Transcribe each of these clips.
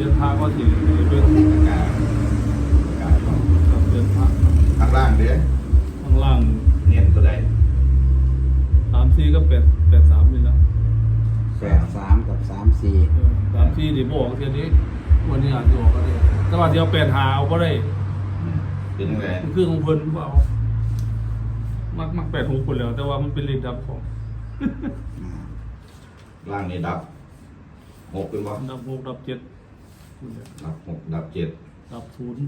เดือนพระก็สิเบิ่งอากาศอากาศเนาะกับเดือนพระข้างล่างเด้อข้างล่างเน้นตัวใดสามสี่ก็แปดแปดสามนี่ละแปดสามกับสามสี่เออสามสี่ที่บอกเทียนี้วันนี้อาจจะออกก็ได้แต่ว่าเดี๋ยวแปดหาเอาก็ได้อืมเป็นจังไดมันคือของเพิ่นเปล่ามักมักแปดหกคนแล้ว แต่ว่ามันเป็นเลขดับของล่างนี่ดับหกเป็นบ่ดับหกดับเจ็ด ดับหกดับเจ็ดดับศูนย์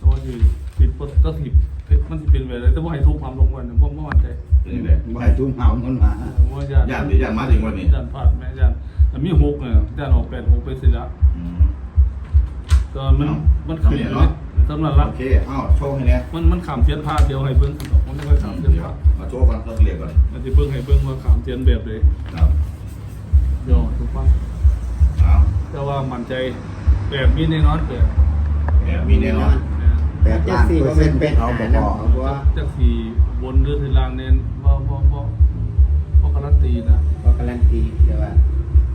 ตัวที่ผิดปกติผิดมันสิเป็นไปได้แต่ว่าให้ทุกความลงวันเพราะเมื่อวานใจเป็นจังไดบ่ให้ทุ่มเหามันมาเออว่าญาติย่านที่ย่านมาถึงวันนี้ญาติพลาดแม่ญาติแต่มีหกเนี่ยญาติออกแปดหกไปสิละอืมตอนมันเอ้ามันขึ้นเอาเนี่ยเลเนาะยสำหรับรัโอกเคเอ้าโชว์ให้แน่มันมันขามเทียนพาดเดียวให้เบิ้งสิดอกมันไม่ค่อยขามเทียนเดี๋ยวพาดมาโชว์ก่อนต้องเรียกก่อนมันจะเบิ้งให้เบิ้งว่าขามเทียนแบบเลยครับเดี๋ยวถูกปะเอาแต่ ว่ามั่นใจแบบมีแน่นอนแต่แหมมีแน่นอนแปดล้านเปอร์เซ็นต์เป็นเขาบอกว่าเพราะว่าจากสี่บนหรือทีล่างเน้นว่าว่าว่าว่าการันตีนะก็การันตีแต่ว่า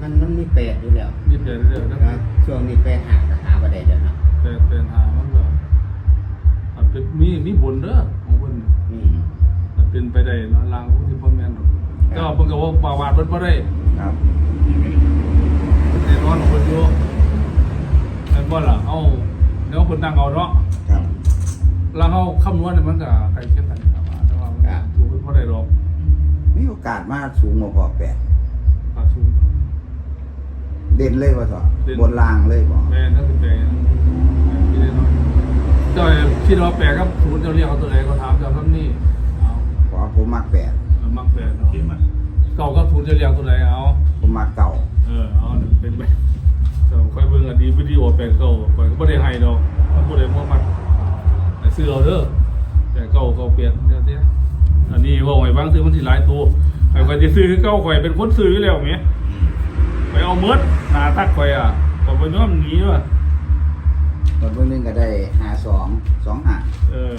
มันมันมีแปดอยู่แล้วนี่แต่เรื่องนะนะช่วงนี้ไปหาก็หาบ่ได้เด้อเนาะแต่เป็นหามันก็อาจเป็นมีมีบนเด้อของเพิ่นอืมอาจเป็นไปได้เนาะลางของที่พ่อแม่นดอกแต่ว่าเพิ่นก็ว่าปาวาดเพิ่นบ่ได้ครับแน่น อยู่แม่นบ่ล่ะเอาเดี๋ยวเพิ่นตั้งเอาเนาะครับ แล้วเฮาคำนวณเนี่ยมันก็ใกล้เคียงกันครับแต่ว่ามันถูกบ่ได้ดอกมีโอกาสมาสูงกว่าพอแปดขาดสูง เด่นเลยว่าสอเด่น บนลางเลยบอกแม่นั่นเป็นแปลงพี่แน่นอนเจ้าพี่เราแปลครับสมมติเจ้าเรียกเอาตัวไหนก็ถามเจ้าคำนี้เอาเพราะผมมักแปดมันมักแปลเนาะเก่าก็ถูกจะเรียกตัวไหนเอาผมมักเก่า เออเอาหนึ่งเป็นไป ค่อยเบิ่งอดีตวิดีโอแปลงเก่าข่อยก็บ่ได้ให้ดอกมันบ่ได้บ่มักไอ้ซื้อเอาเด้อแต่เก่าเก่าเปลี่ยนเดี๋ยวเดี๋ยวอันนี้ว่าไว้บางซื้อมันสิหลายตัวไอ้ข่อยสิซื้อคือเก่าข่อยเป็นคนซื้ออยู่แล้วแมอืมไปเอาเมิดหน้าตักข่อยอะข่อยบ่ยอมหนีว่ะตอนเบื้องหนึงก็ได้หาสองสองหาเออ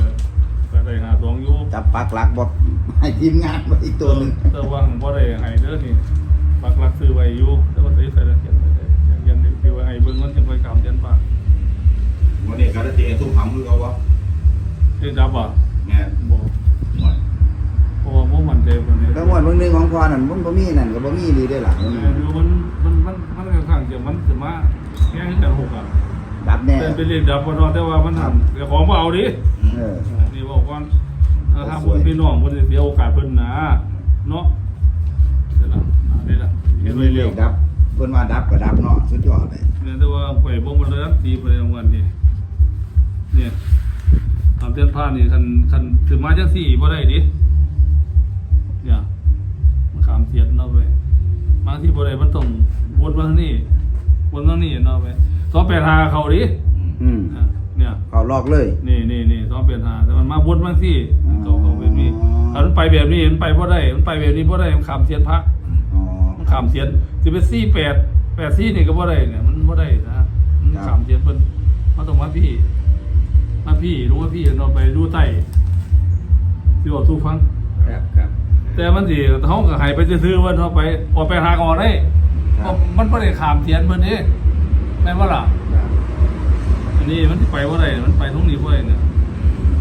ก็ได้หาสองอยู่จับปักหลักบอกให้ทีมงานไว้อีกตัวหนึ่งแต่ว่าบ่ได้ให้เด้อนี่ปักหลักซื้อไว้อยู่แต่ว่าใส่ใส่แล้วเขียด เบิ่งมันจังค่อยกำยันปากวันนี้การันตีตุ้มหำคือเอาวะเฮ็ดจับบ่แม่บ่หน่อยเพราะว่าบ่มั่นใจปานนี้แล้วหมวดเบื้องหนึงของพอนั่นมันบ่มีนั่นก็บ่มีดีได้อล่ะเออดูมันมันมันมันค่อนข้างจะมันสิมาแค่แต่หกอะดับแน่แต่เป็นเลขดับบ่เนาะแต่ว่ามันทำแต่ของบ่เอาดิอืมเออนี่บอกว่าถ้าทำบุญพี่น้องบ่ได้เสียโอกาสเพิ่นนะเนาะเดี๋ยวล่ะอ่านี่ล่ะเฮ็ดไว้เลเร็วขดับ เพิ่นว่าดับก็ดับเนาะสุดยอดเลยเนี่ยแต่ว่าข่อยบ่มาเลยตีไปรางวัลนี่เนี่ยทำเตือนผ่านนี่คันคันถึงมาจังสี่บ่ได้ดิเนี่ยมันขามเสียดเนาะเว้ยมาที่บ่ได้มันต้องวนมาทางนี้วนมาทางนี้เนาะเว้ย285เข้าดิอืมอะเนี่ยเขาลอกเลย นี่นี่นี่285แต่มันมาวนมาที่อ๋อเขาเขาแบบนี้ถ้ามันไปแบบนี้มันไปบ่ได้มันไปแบบนี้บ่ได้มันขามเสียดพระอ๋อมัน ขามเสียนสิเป็นสี่แปดแปดสี่นี่ก็บ่ได้เนี่ยมันบ่ได้นะมันขามเสียนเพิ่นมาต้องมาพี่ มาพี่รู้ว่าพี่เราไปดูใต้สิบอกสู้ฟัง ครับครับแต่มันสิเฮาก็ให้ไปซื้อๆว่าเฮาไปออกไปหาออกได้เพราะมันบ่ได้ขามเสียนเพิ่นเด้แม่นบ่ล่ะครับอันนี้มันสิไปบ่ได้มันไปตรงนี้บ่ได้เนี่ย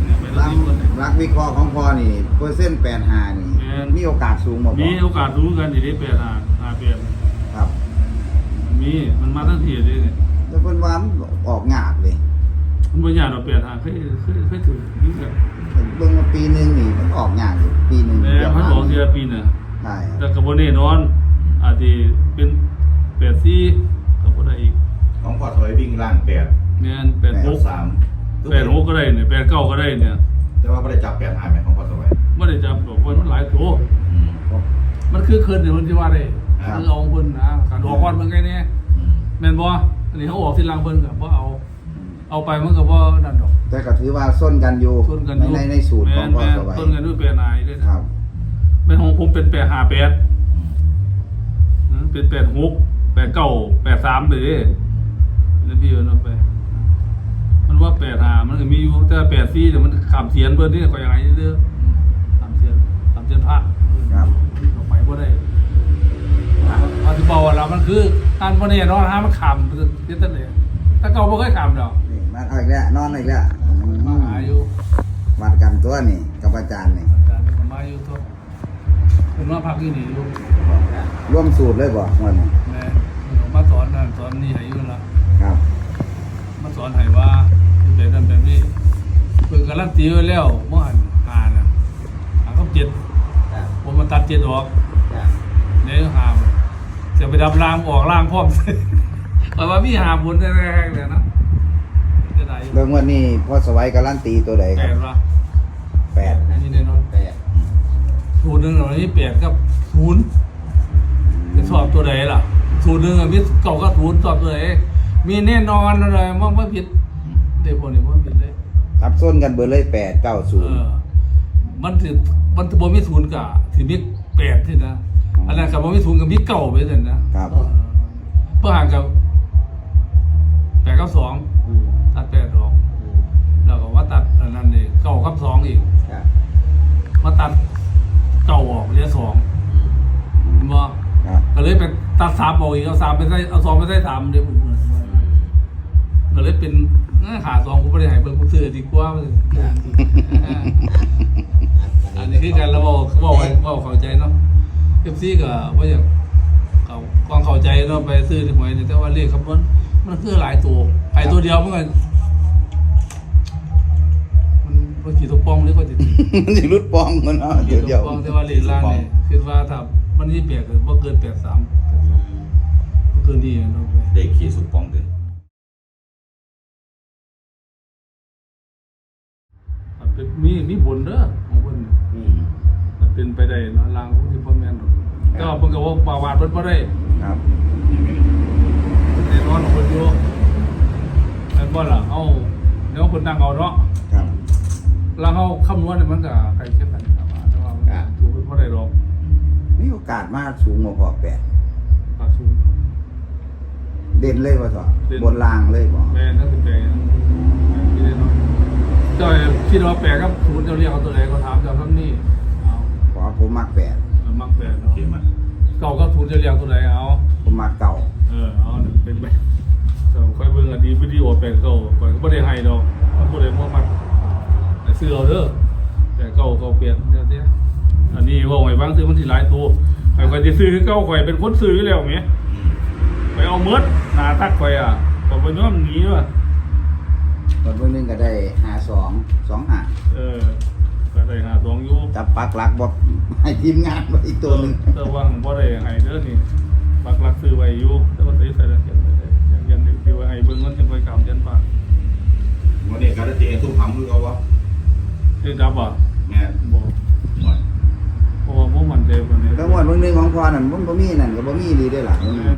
เนี่ยไปตรงรักนี้บ่ได้รักวิเคราะห์ของพอนี่เปอร์เซ็นต์85นี่แม่ นมีโอกาสสูงบ่พอมีโอกาสรู้กันอยู่ที่8 5 5 8ครับมีมันมาทั้งทีเด้เนี่ยแล้วเพิ่นว่ามันออกยากเลยมันบ่ยากดอก8 5เคยเคยเคยถืออยู่กันเบิ่งมาปีหนึงนี่มันออกยากอยู่ปีหนึงแม่เดี๋ยวพันมาบอกเดือนปีน่ะใช่แต่กับโบเน่นอน อาจจะเป็นแปดสี่กับโบได้อีกของพอถอยวิ่งล่างแปดเงี้ยแปดหกสามแปดหกก็ได้เนี่ยแปดเก้าก็ได้เนี่ย แต่ว่าไม่ได้จับแปดหายไหมของพอถอย ไม่ได้จับหรอกเพราะมันหลายตัว อืม มันคือคืนเดี๋ยวมันที่ว่าได้ครับ คือเอาเพิ่นนะการออกก่อนเพิ่นไงเนี่ยอืมแม่นบ่อันนี้เขาออกที่หลังเพิ่นก็บ่เอา เอาไปมันก็บ่นั่นดอกแต่ก็ถือว่าส้นกันอยู่ส่วนกันในในในสูตรของพ่อแม่นสวัยต้นกันด้วยแปดนายด้วยนะครับ แม่นของผมเป็นแปดห้าแปดอืมเป็นแปดหกแปดเก้าแปดสามเลยเด้แล้วพี่เอาไป มันว่าแปดหามันก็มีอยู่แต่แปดสี่แต่มันขามเสียนเบอร์นี่ก็ยังไงเด้อขามเสียนขาม เสียนพระครับออกไปบ่ได้พอที่บอกว่าเรามันคือห้าอันวันนี้นอนห้ามันขำเยอะตั้งเลยถ้าเก่าไม่เคยขำดอกนี่มาเอาอีกแล้วนอนอีกแล้วมาหาอยู่วัดกันตัวนี่กับอาจารย์นี่อาจารย์ก็มาอยู่ตัวเป็นว่าพักที่นี่อยู่ร่วมสูตรเลยบ่วันนี้แม่มาสอนนั่นสอนนี่ให้อยู่ละครับ มาสอนให้ว่าเป็นแบบนั้นแบบนี้เพิ่งการันตีไว้แล้วเมื่อหันหาน่ะหาคำเจ็ดครับผมมา ตัดเจ็ดออกครับเนี่ยหามจะไปดับล่างออกล่างพร้อมแต่ว่ามีหาบุญแรกๆเลยนะจะได้อยู่เรื่องวันนี้พ่อสวัยการันตีตัวใดคแปรับดละแปดนี่แน่นอนแปดสูตรหนึ่งเราที่แปดกับศูนย์จะสอบตัวไหนล่ะสูตรหนึ่งอะมีเก่ากับศูนย์สอบตัวไหนมีแน่นอนเลยมันไม่ผิดเดี๋ยวพวกนี้มันผิดเลย ทับส้นกันเบอร์เลยแปดเก้าศูเอนย์อมันถือมันถือบ่มีศูนย์กะ ถือมีแปดที่นะอันนั้นกับบ่มีศูนย์กับมีเก่าไปเลยนะครับเพื่อห่างกับแปดกับสองอืมตัดแปดออกอืมแล้วก็ว่าตัดอันนั้นเองเก่ากับสองอีกครับมาตัดเก่าออกเหลือสองอืมมาครับก็เลยเป็นตัดสามออกอีกเอาสามไปใส่เอาสองไปใส่สามเดี๋ยวผมอืมก็เลยเป็นเอ้อขาสองผมไม่ได้ใหายเบิ่งผมซื้อดีกว่าเลย อันนี้คือการเราบอกบอกไว้บอกเข้าใจเนาะเอฟซีก็ว่าอย่างเขาความเข้าใจเนาะไปซื้อที่หวยนี่แต่ว่าเลขคำนวณมันคือหลายตัวไอ้ตัวเดียวมันก็มันมันขี่ตัวป้องหรือก็จะมันจะรุดปองมันเนาะเดี๋ยวเดี๋ยวป้องแต่ว่าเลขล่างนี่คิดว่าถ้ามันนี่เปลี่ยนก็บ่เกินแปดสามบ่เกินนี่เนาะเด็กขี่สุดปองเลยมันเป็นมีมีบุญเด้อของเพิ่นอืมมัน เป็นไปได้เนาะลางที่พ่อแม่นดอกแต่ว่าเพิ่นก็ว่าปาวาดเพิ่นบ่ได้ครับ แน่นอนของเพิ่นอยู่แม่นบ่ล่ะเฮาเดี๋ยวเพิ่นนั่งเอาเนาะครับ แล้วเฮาคำนวณเนี่ยมันก็ใกล้เคียงกันครับว่าแต่ว่ามันก็ถูกเพิ่นบ่ได้ดอกมีโอกาสมาสูงกว่าพอแปดก็สูง เด่นเลยว่าต่อเด่น บนล่างเลยบ่แม่นนั่นเป็นแปลงนี่แน่นอนเจ้าคิดว่าแปลกครับศูนย์เจ้าเรียกเขาตัวใดก็ถามเจ้าทั้งนี้ เอาเพราะผมมักแปดมันมักแปลกโอเนาะเคมั้ยเก่าก็ศูนย์เจ้าเรียกตัวใดเอา ผมมักเก่าเออเอาหนึ่งเป็นไปเออค่อยเบิ่งอดีตวิดีโอแปลงเก่าข่อยก็บ่ได้ให้ดอกมันบ่ได้บ่มักแต่ซื้อเอาเด้อแต่เก่าเก่าเปลี่ยนเดี๋ยวเดี๋ยวอันนี้ว่าไว้บางซื้อมันสิหลายตัวข่อยก็สิซื้อคือเก่าข่อยเป็นคนซื้ออยู่แล้วแหมไปเอาเมิดหน้าตักข่อยอะก็บ่ยอมหนีว่ะตอนเบื้องหนึงก็ได้หาสองสองหาเออ ก็ได้หาสองอยู่จับปักหลักบอกให้ทีมงานไว้อีกตัวหนึ่งแต่ว่าของบ่ได้ให้เด้อนี่ปักหลักซื้อไว้อยู่แต่ว่าใส่ใส่แล้วเขียนไว้ได้ยังยันสิไว้ให้เบิ่งมันจังไว้กำยันปากวันนี้การันตีทุกคำคือเขาว่าคือดับอะแม่บ่หน่อยเพราะว่าผมมั่นใจว่าเนี่ยแล้วงวดเบื้องหนึงของพอนั่นมันบ่มีนั่นก็บ่มีดีได้อล่ะ